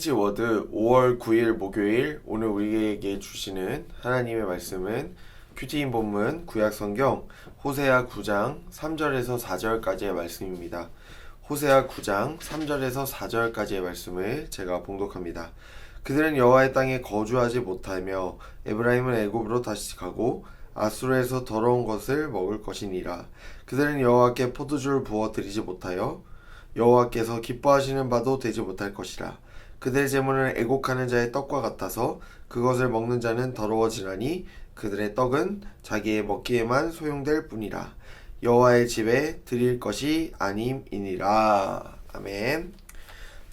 키즈워드 5월 9일 목요일 오늘 우리에게 주시는 하나님의 말씀은 큐티인 본문 구약성경 호세아 9장 3절에서 4절까지의 말씀입니다. 호세아 9장 3절에서 4절까지의 말씀을 제가 봉독합니다. 그들은 여호와의 땅에 거주하지 못하며 에브라임은 애굽으로 다시 가고 아수르에서 더러운 것을 먹을 것이니라. 그들은 여호와께 포도주를 부어 드리지 못하여 여호와께서 기뻐하시는 바도 되지 못할 것이라. 그들의 재물은 애곡하는 자의 떡과 같아서 그것을 먹는 자는 더러워지나니 그들의 떡은 자기의 먹기에만 소용될 뿐이라. 여호와의 집에 드릴 것이 아님이니라. 아멘.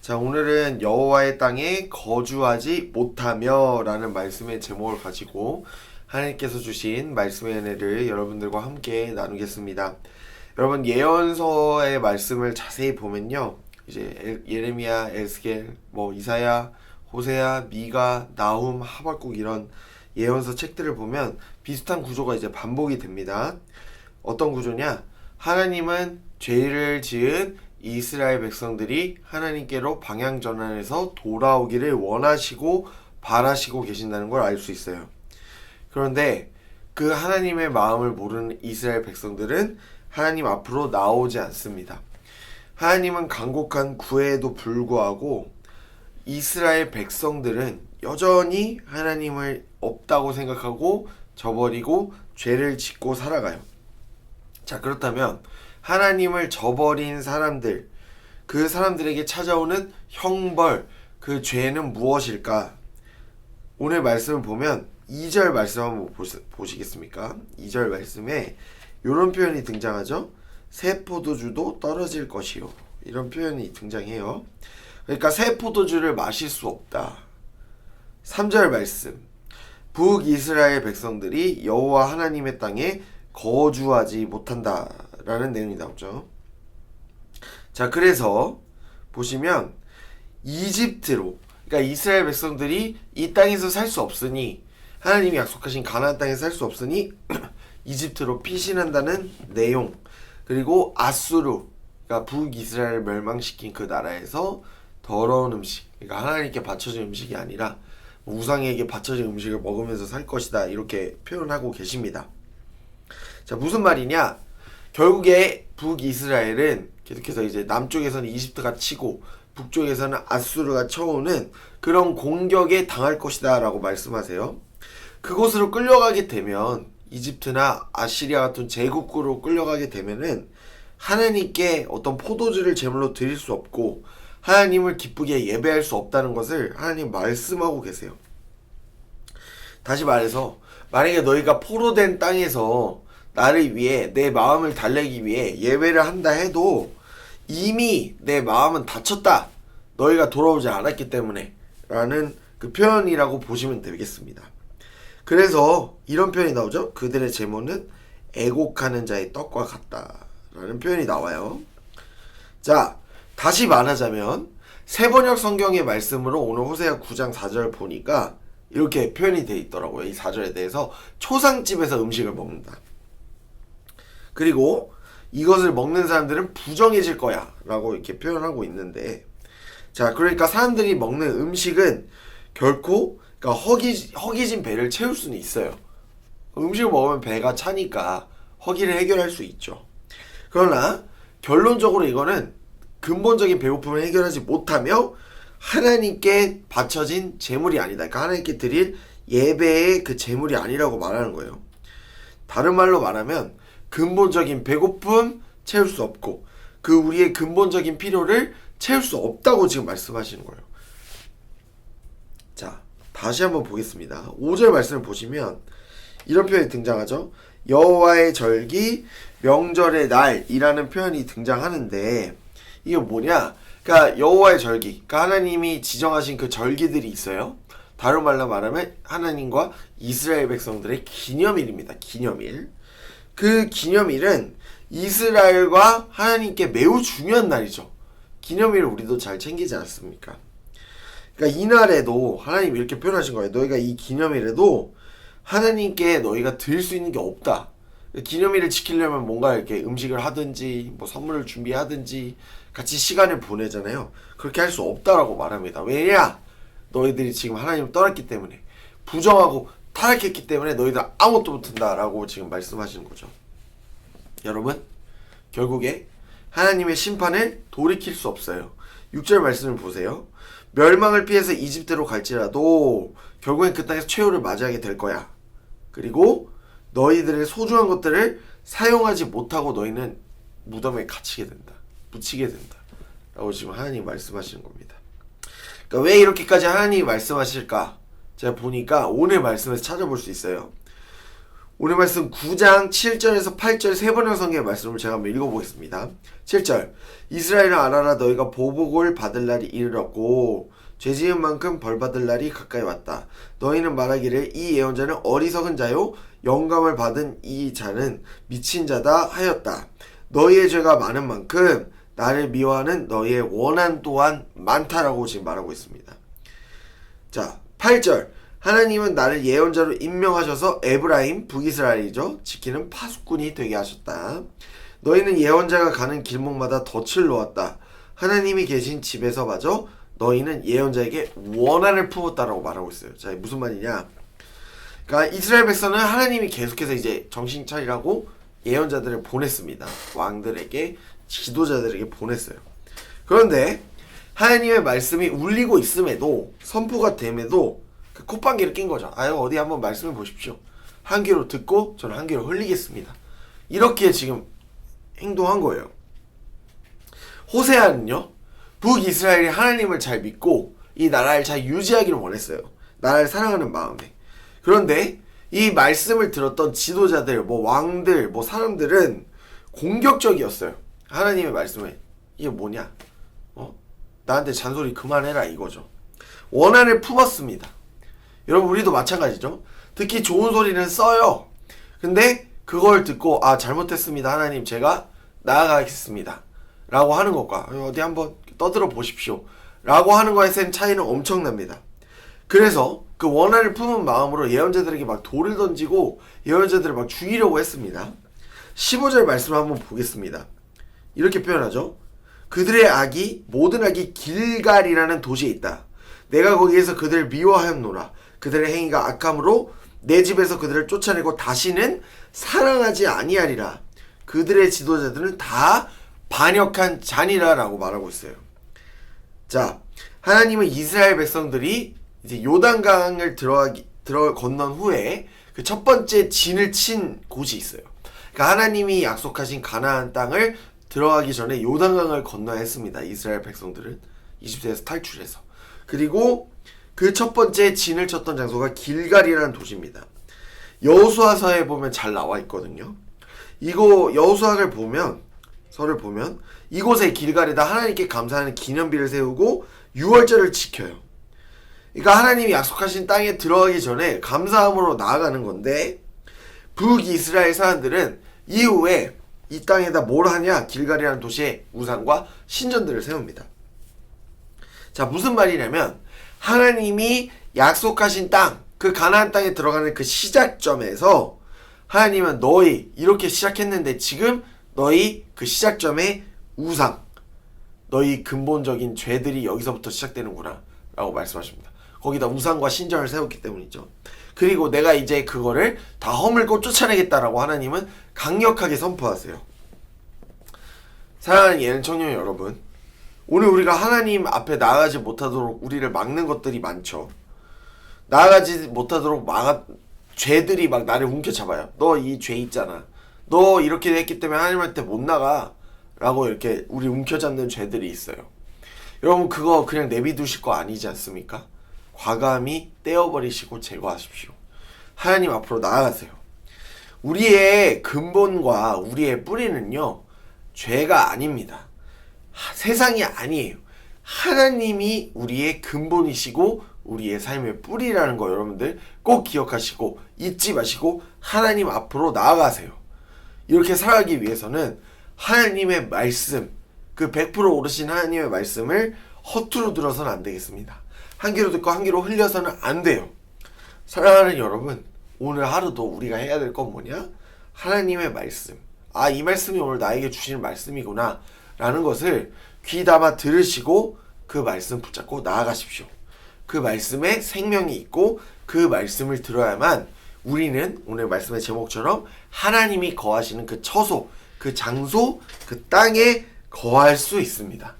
자, 오늘은 여호와의 땅에 거주하지 못하며라는 말씀의 제목을 가지고 하나님께서 주신 말씀의 은혜를 여러분들과 함께 나누겠습니다. 여러분 예언서의 말씀을 자세히 보면요. 이제 에- 예레미야, 에스겔, 뭐 이사야, 호세야, 미가, 나훔, 하박국 이런 예언서 책들을 보면 비슷한 구조가 이제 반복이 됩니다. 어떤 구조냐? 하나님은 죄를 지은 이스라엘 백성들이 하나님께로 방향 전환해서 돌아오기를 원하시고 바라시고 계신다는 걸 알 수 있어요. 그런데 그 하나님의 마음을 모르는 이스라엘 백성들은 하나님 앞으로 나오지 않습니다. 하나님은 간곡한 구애에도 불구하고 이스라엘 백성들은 여전히 하나님을 없다고 생각하고 저버리고 죄를 짓고 살아가요. 자, 그렇다면 하나님을 저버린 사람들, 그 사람들에게 찾아오는 형벌, 그 죄는 무엇일까? 오늘 말씀을 보면 2절 말씀 한번 보시, 보시겠습니까? 2절 말씀에 이런 표현이 등장하죠. 새 포도주도 떨어질 것이요. 이런 표현이 등장해요. 그러니까 새 포도주를 마실 수 없다. 3절 말씀. 북이스라엘 백성들이 여호와 하나님의 땅에 거주하지 못한다 라는 내용이 나오죠. 자, 그래서 보시면 이집트로 그러니까 이스라엘 백성들이 이 땅에서 살 수 없으니 하나님이 약속하신 가나안 땅에 살수 없으니 이집트로 피신한다는 내용 그리고 아수르 그러니까 북이스라엘을 멸망시킨 그 나라에서 더러운 음식 그러니까 하나님께 바쳐진 음식이 아니라 우상에게 바쳐진 음식을 먹으면서 살 것이다 이렇게 표현하고 계십니다. 자 무슨 말이냐? 결국에 북이스라엘은 계속해서 이제 남쪽에서는 이집트가 치고 북쪽에서는 아수르가 쳐오는 그런 공격에 당할 것이다 라고 말씀하세요. 그곳으로 끌려가게 되면 이집트나 아시리아 같은 제국으로 끌려가게 되면은 하나님께 어떤 포도주를 제물로 드릴 수 없고 하나님을 기쁘게 예배할 수 없다는 것을 하나님 말씀하고 계세요. 다시 말해서 만약에 너희가 포로된 땅에서 나를 위해 내 마음을 달래기 위해 예배를 한다 해도 이미 내 마음은 다쳤다. 너희가 돌아오지 않았기 때문에 라는 그 표현이라고 보시면 되겠습니다. 그래서 이런 표현이 나오죠. 그들의 제모는 애곡하는 자의 떡과 같다라는 표현이 나와요. 자, 다시 말하자면 세번역 성경의 말씀으로 오늘 호세아 9장 4절 보니까 이렇게 표현이 돼 있더라고요. 이 4절에 대해서 초상집에서 음식을 먹는다. 그리고 이것을 먹는 사람들은 부정해질 거야 라고 이렇게 표현하고 있는데 자 그러니까 사람들이 먹는 음식은 결코 그러니까 허기, 허기진 배를 채울 수는 있어요. 음식을 먹으면 배가 차니까 허기를 해결할 수 있죠. 그러나 결론적으로 이거는 근본적인 배고픔을 해결하지 못하며 하나님께 바쳐진 재물이 아니다. 그러니까 하나님께 드릴 예배의 그 재물이 아니라고 말하는 거예요. 다른 말로 말하면 근본적인 배고픔 채울 수 없고 그 우리의 근본적인 필요를 채울 수 없다고 지금 말씀하시는 거예요. 자, 다시 한번 보겠습니다. 5절 말씀을 보시면 이런 표현이 등장하죠. 여호와의 절기 명절의 날이라는 표현이 등장하는데 이게 뭐냐? 그러니까 여호와의 절기, 그러니까 하나님이 지정하신 그 절기들이 있어요. 다른 말로 말하면 하나님과 이스라엘 백성들의 기념일입니다. 기념일. 그 기념일은 이스라엘과 하나님께 매우 중요한 날이죠. 기념일을 우리도 잘 챙기지 않습니까? 그러니까 이날에도 하나님 이렇게 표현하신 거예요. 너희가 이 기념일에도 하나님께 너희가 드릴 수 있는 게 없다. 기념일을 지키려면 뭔가 이렇게 음식을 하든지 뭐 선물을 준비하든지 같이 시간을 보내잖아요. 그렇게 할 수 없다라고 말합니다. 왜냐? 너희들이 지금 하나님을 떠났기 때문에 부정하고 타락했기 때문에 너희들 아무것도 못한다라고 지금 말씀하시는 거죠. 여러분 결국에 하나님의 심판을 돌이킬 수 없어요. 6절 말씀을 보세요. 멸망을 피해서 이집트로 갈지라도 결국엔 그 땅에서 최후를 맞이하게 될 거야. 그리고 너희들의 소중한 것들을 사용하지 못하고 너희는 무덤에 갇히게 된다. 묻히게 된다. 라고 지금 하나님 말씀하시는 겁니다. 그러니까 왜 이렇게까지 하나님이 말씀하실까? 제가 보니까 오늘 말씀에서 찾아볼 수 있어요. 오늘 말씀 9장 7절에서 8절 세 번의 성경의 말씀을 제가 한번 읽어보겠습니다. 7절 이스라엘을 알아라 너희가 보복을 받을 날이 이르렀고 죄 지은 만큼 벌 받을 날이 가까이 왔다. 너희는 말하기를 이 예언자는 어리석은 자요 영감을 받은 이 자는 미친 자다 하였다. 너희의 죄가 많은 만큼 나를 미워하는 너희의 원한 또한 많다라고 지금 말하고 있습니다. 자, 8절. 하나님은 나를 예언자로 임명하셔서 에브라임, 북이스라엘이죠. 지키는 파수꾼이 되게 하셨다. 너희는 예언자가 가는 길목마다 덫을 놓았다. 하나님이 계신 집에서 마저 너희는 예언자에게 원한을 품었다라고 말하고 있어요. 자, 무슨 말이냐? 그러니까 이스라엘 백성은 하나님이 계속해서 이제 정신 차리라고 예언자들을 보냈습니다. 왕들에게 지도자들에게 보냈어요. 그런데 하나님의 말씀이 울리고 있음에도 선포가 됨에도 그 콧방귀를 낀 거죠. 아유 어디 한번 말씀해 보십시오. 한 귀로 듣고 저는 한 귀로 흘리겠습니다. 이렇게 지금 행동한 거예요. 호세아는요 북이스라엘이 하나님을 잘 믿고 이 나라를 잘 유지하기를 원했어요. 나라를 사랑하는 마음에. 그런데 이 말씀을 들었던 지도자들, 뭐 왕들, 뭐 사람들은 공격적이었어요. 하나님의 말씀에 이게 뭐냐? 어? 나한테 잔소리 그만해라 이거죠. 원한을 품었습니다. 여러분 우리도 마찬가지죠. 듣기 좋은 소리는 써요. 근데 그걸 듣고 아 잘못했습니다 하나님 제가 나아가겠습니다. 라고 하는 것과 어디 한번 떠들어 보십시오. 라고 하는 것의 차이는 엄청납니다. 그래서 그 원한을 품은 마음으로 예언자들에게 막 돌을 던지고 예언자들을 막 죽이려고 했습니다. 15절 말씀을 한번 보겠습니다. 이렇게 표현하죠. 그들의 악이 모든 악이 길갈이라는 도시에 있다. 내가 거기에서 그들을 미워하였노라. 그들의 행위가 악함으로 내 집에서 그들을 쫓아내고 다시는 사랑하지 아니하리라. 그들의 지도자들은 다 반역한 잔이라라고 말하고 있어요. 자, 하나님은 이스라엘 백성들이 이제 요단강을 들어가기 들어 건넌 후에 그 첫 번째 진을 친 곳이 있어요. 그러니까 하나님이 약속하신 가나안 땅을 들어가기 전에 요단강을 건너야 했습니다. 이스라엘 백성들은 이집트에서 탈출해서 그리고 그 첫 번째 진을 쳤던 장소가 길갈이라는 도시입니다. 여호수아서에 보면 잘 나와 있거든요. 이거 여호수아를 보면 서를 보면 이곳에 길갈에다 하나님께 감사하는 기념비를 세우고 유월절을 지켜요. 그러니까 하나님이 약속하신 땅에 들어가기 전에 감사함으로 나아가는 건데 북이스라엘 사람들은 이후에 이 땅에다 뭘 하냐? 길갈이라는 도시에 우상과 신전들을 세웁니다. 자, 무슨 말이냐면 하나님이 약속하신 땅, 그 가나안 땅에 들어가는 그 시작점에서 하나님은 너희 이렇게 시작했는데 지금 너희 그 시작점에 우상, 너희 근본적인 죄들이 여기서부터 시작되는구나 라고 말씀하십니다. 거기다 우상과 신전을 세웠기 때문이죠. 그리고 내가 이제 그거를 다 허물고 쫓아내겠다라고 하나님은 강력하게 선포하세요. 사랑하는 예능 청년 여러분, 오늘 우리가 하나님 앞에 나아가지 못하도록 우리를 막는 것들이 많죠. 나아가지 못하도록 막아 죄들이 막 나를 움켜잡아요. 너 이 죄 있잖아. 너 이렇게 했기 때문에 하나님한테 못 나가. 라고 이렇게 우리 움켜잡는 죄들이 있어요. 여러분 그거 그냥 내비두실 거 아니지 않습니까? 과감히 떼어버리시고 제거하십시오. 하나님 앞으로 나아가세요. 우리의 근본과 우리의 뿌리는요, 죄가 아닙니다. 하- 세상이 아니에요. 하나님이 우리의 근본이시고 우리의 삶의 뿌리라는 거 여러분들 꼭 기억하시고 잊지 마시고 하나님 앞으로 나아가세요. 이렇게 살아가기 위해서는 하나님의 말씀, 그 100% 오르신 하나님의 말씀을 허투루 들어서는 안 되겠습니다. 한 귀로 듣고 한 귀로 흘려서는 안 돼요. 사랑하는 여러분, 오늘 하루도 우리가 해야 될 건 뭐냐? 하나님의 말씀. 아, 이 말씀이 오늘 나에게 주시는 말씀이구나. 라는 것을 귀담아 들으시고 그 말씀 붙잡고 나아가십시오. 그 말씀에 생명이 있고 그 말씀을 들어야만 우리는 오늘 말씀의 제목처럼 하나님이 거하시는 그 처소, 그 장소, 그 땅에 거할 수 있습니다.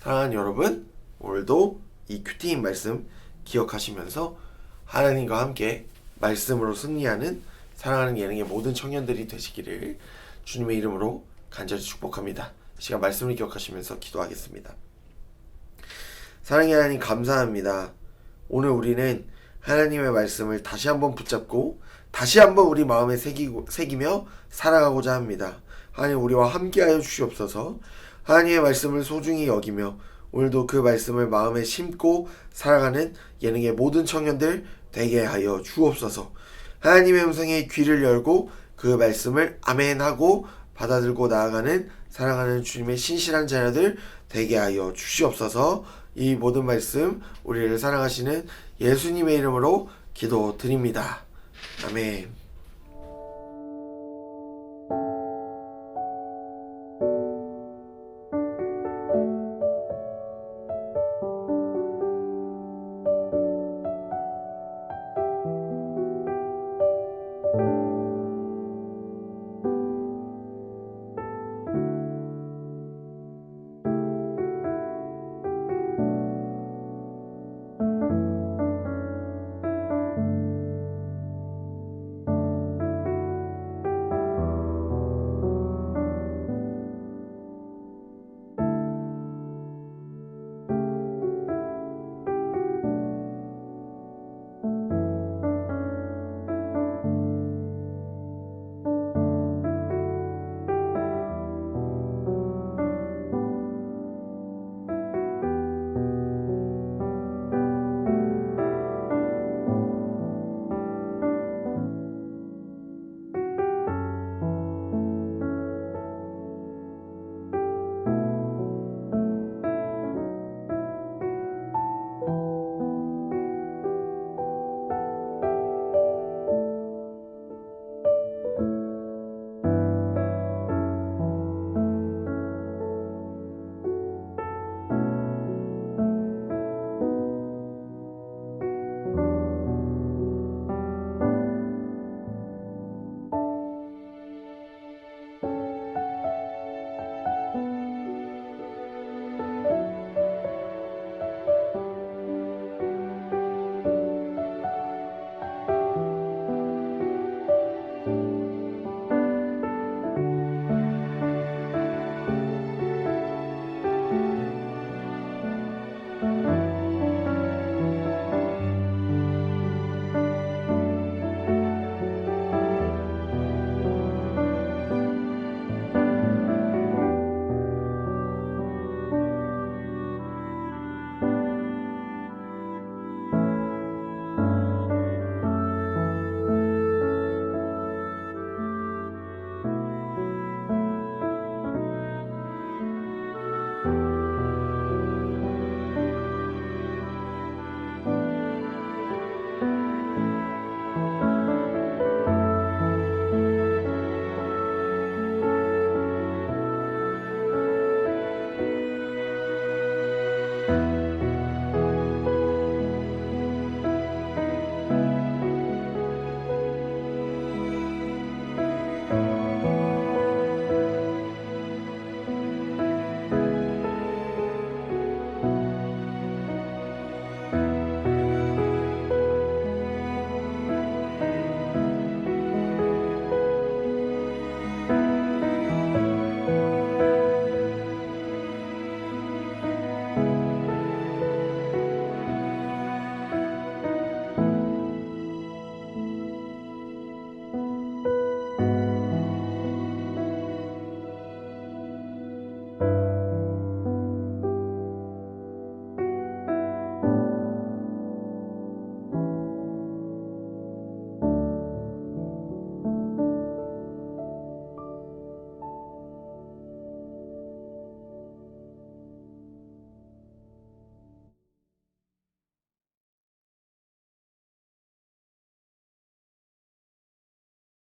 사랑하는 여러분, 오늘도 이 큐티인 말씀 기억하시면서 하나님과 함께 말씀으로 승리하는 사랑하는 예능의 모든 청년들이 되시기를 주님의 이름으로 간절히 축복합니다. 이 시간 말씀을 기억하시면서 기도하겠습니다. 사랑의 하나님 감사합니다. 오늘 우리는 하나님의 말씀을 다시 한번 붙잡고 다시 한번 우리 마음에 새기고, 새기며 살아가고자 합니다. 하나님 우리와 함께하여 주시옵소서. 하나님의 말씀을 소중히 여기며 오늘도 그 말씀을 마음에 심고 살아가는 예능의 모든 청년들 되게 하여 주옵소서. 하나님의 음성에 귀를 열고 그 말씀을 아멘하고 받아들고 나아가는 사랑하는 주님의 신실한 자녀들 되게 하여 주시옵소서. 이 모든 말씀 우리를 사랑하시는 예수님의 이름으로 기도드립니다. 아멘.